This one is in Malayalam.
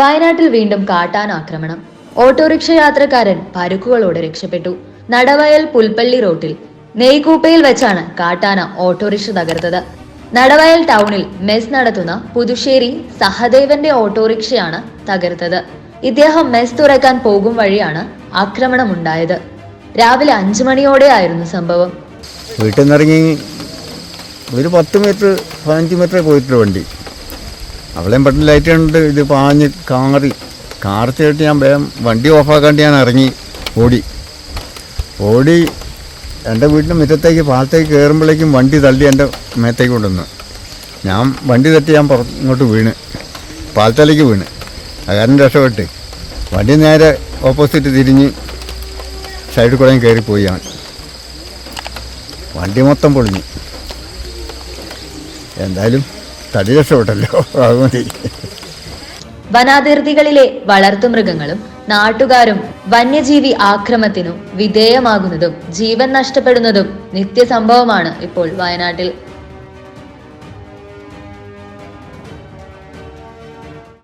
വയനാട്ടിൽ വീണ്ടും കാട്ടാൻ ആക്രമണം. ഓട്ടോറിക്ഷ യാത്രക്കാരൻ പരുക്കുകളോടെ രക്ഷപ്പെട്ടു. നടവയൽ പുൽപ്പള്ളി റോട്ടിൽ നെയ്ക്കൂപ്പയിൽ വെച്ചാണ് കാട്ടാന ഓട്ടോറിക്ഷ തകർത്തത്. നടവയൽ ടൗണിൽ മെസ് നടത്തുന്ന പുതുശ്ശേരി സഹദേവന്റെ ഓട്ടോറിക്ഷയാണ് തകർത്തത്. ഇദ്ദേഹം മെസ് തുറക്കാൻ പോകും വഴിയാണ് ആക്രമണമുണ്ടായത്. രാവിലെ അഞ്ചു മണിയോടെയായിരുന്നു സംഭവം. വീട്ടിൽ നിന്നിറങ്ങി ഒരു പത്ത് മീറ്റർ പതിനഞ്ച് മീറ്റർ പോയിട്ടുള്ള വണ്ടി. അവളെയും പെട്ടെന്ന് ലൈറ്റ് കണ്ട് ഇത് പാഞ്ഞ് കാറി. ചേട്ട് ഞാൻ വേഗം വണ്ടി ഓഫാക്കാണ്ട് ഞാൻ ഇറങ്ങി. ഓടി. ഓടി എന്റെ വീടിന്റെ മുറ്റത്തേക്ക് പാലത്തേക്ക് കയറുമ്പോഴേക്കും വണ്ടി തള്ളി എന്റെ മേത്തേക്ക് കൊണ്ടുവന്നു. ഞാൻ വണ്ടി തട്ടി ഞാൻ പുറത്ത് ഇങ്ങോട്ട് വീണ്. പാലത്തലേക്ക് വീണ്. അകാരൻ രക്ഷപ്പെട്ട്. വണ്ടി നേരെ ഓപ്പോസിറ്റ് തിരിഞ്ഞ് സൈഡിൽ കൂടെ കയറിപ്പോയി ഞാൻ. വണ്ടി മൊത്തം പൊളിഞ്ഞു. എന്തായാലും തടി രക്ഷപ്പെട്ടല്ലോ അത് മതി വനാതിർത്തികളിലെ വളർത്തുമൃഗങ്ങളും നാട്ടുകാരും വന്യജീവി ആക്രമത്തിനും വിധേയമാകുന്നതും ജീവൻ നഷ്ടപ്പെടുന്നതും നിത്യസംഭവമാണ് ഇപ്പോൾ വയനാട്ടിൽ.